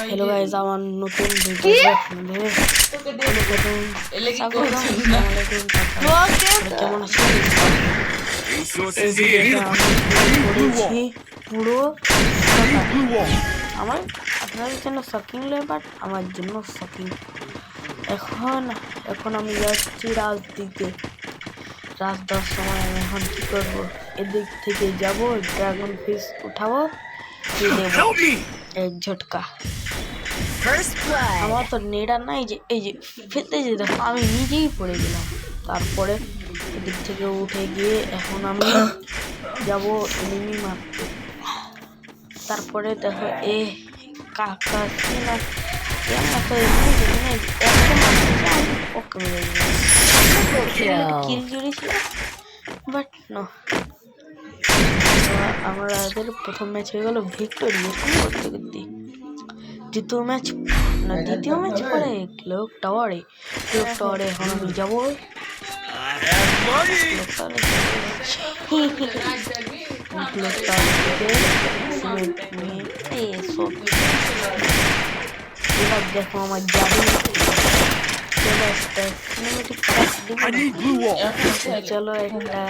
Hello guys আমার নতুন video কেমন আছেন পুরো আমার আপনাদের জন্য শকিং বাট আমার জন্য শকিং এখন এখন আমি যাচ্ছি রাজদিকে রাত দশ সময় আমি এখন কী করব? এদিক থেকে যাব ড্রাগন ফিশ উঠাবো এক ঝটকা. আমার তো নেড়া নাই যে এই যে ফেলতে যে দেখো আমি নিজেই পড়ে গেলাম। তারপরে এদিক থেকে উঠে গিয়ে এখন আমি যাব এনিমি মারতে। তারপরে দেখো এ কাকা না একটা বাট নো আমাদের প্রথম ম্যাচ হয়ে গেল ভিক্টোরি এরকম করতে করতে দ্বিতীয় ম্যাচ, না দ্বিতীয় ম্যাচ পরে ক্লোক টাওয়ারে ক্লোক টাওয়ারে এখন আমি যাব ক্লোক দেখো আমার যাবে. চলো একটা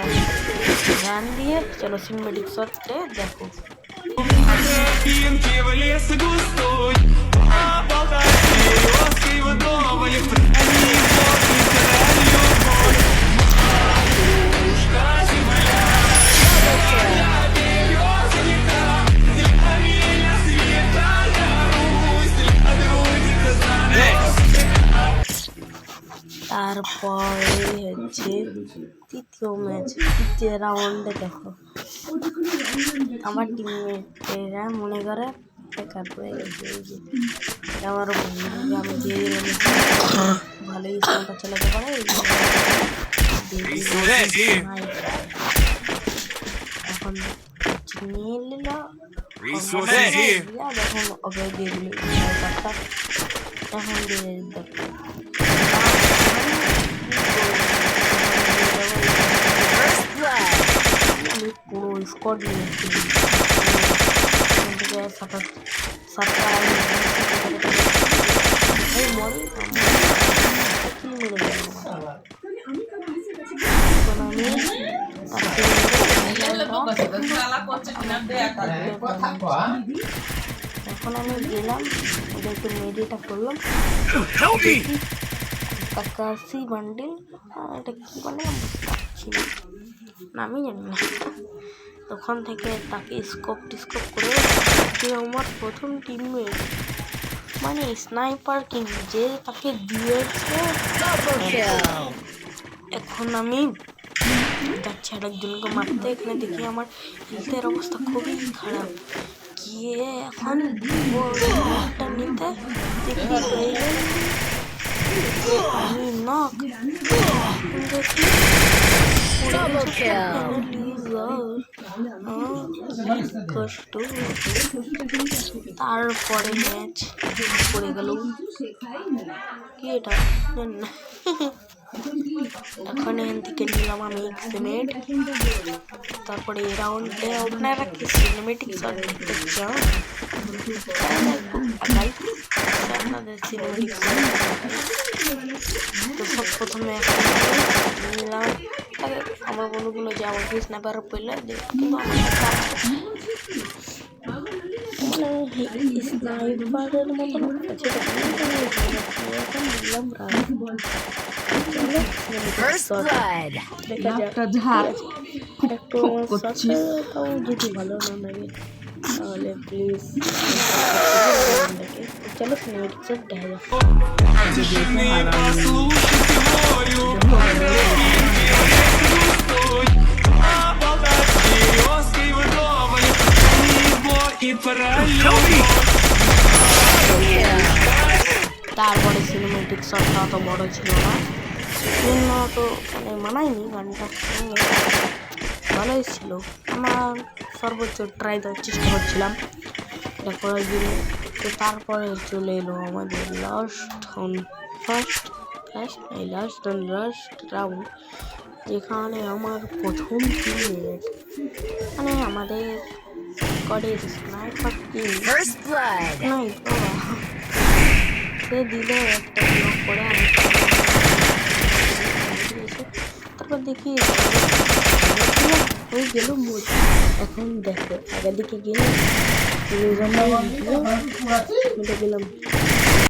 গান দিয়ে, চলো সিনেমেটিক শটে দেখো তারপরে হচ্ছে তৃতীয় ম্যাচ তৃতীয় রাউন্ডে দেখো। আমার টিমমেটেরা মনে করে বেকার পড়ে গেছে এই যে। আমারও বন্ধু আমি যে ভালোই চালাতে পারে। এখন নিয়ে নিল এখন ওকে দিয়ে দিল এখন দিয়ে দেখো স্কোয়াড নিয়েছি দেবো এখন আমি গেলাম ওদেরকে মেডিটা করলাম! কাকাশি বান্ডিল এটা কি মানে আমি বুঝতে পারছি না, আমি জানি না। তখন থেকে তাকে স্কোপ টিস্কোপ করে যে আমার প্রথম টিমমেট মানে স্নাইপার কিং যে তাকে দিয়েছে। এখন আমি যাচ্ছি আরেকজনকে মারতে। এখানে দেখি আমার হেলথের অবস্থা খুবই খারাপ। গিয়ে এখন একটা নিতে দেখি আমি নক দেখি. তারপরে ম্যাচ পড়ে গেল। কি এটা? এখন এখান থেকে নিলাম আমি সিমেন্ট তারপরে এই রাউন্ডে আপনারা কি সিনেমেটিক শট দেখতে আগাই আপনাদের সিনেমেটিক তো সব প্রথমে নিলাম। আমার বন্ধুগুলো যে আমাকে স্ন্যাপার পেলে কিন্তু আমার মানে স্নাইপারের মতন তাও যদি ভালো না লাগে তাহলে প্লিজ চলো সিনেমেটিক দেখা যাক তারপরে সিনেমেটিক শটটা অত বড় ছিল না। জন্য তো মানে মানায়নি গানটা। ভালোই ছিল। আমার সর্বোচ্চ ট্রাই দেওয়ার চেষ্টা করছিলাম। এটা করার জন্য। তো তারপরে চলে এলো আমাদের লাস্ট ফার্স্ট ফার্স্ট এই লাস্ট লাস্ট রাউন্ড যেখানে আমার প্রথম টিমের মানে আমাদের স্কোয়াডের sniper team First blood. Sniper সে দিলে একটা ব্লক করে আমি তারপর দেখি ওই গেল মোট এখন দেখো আগের দিকে গেলে গেলাম।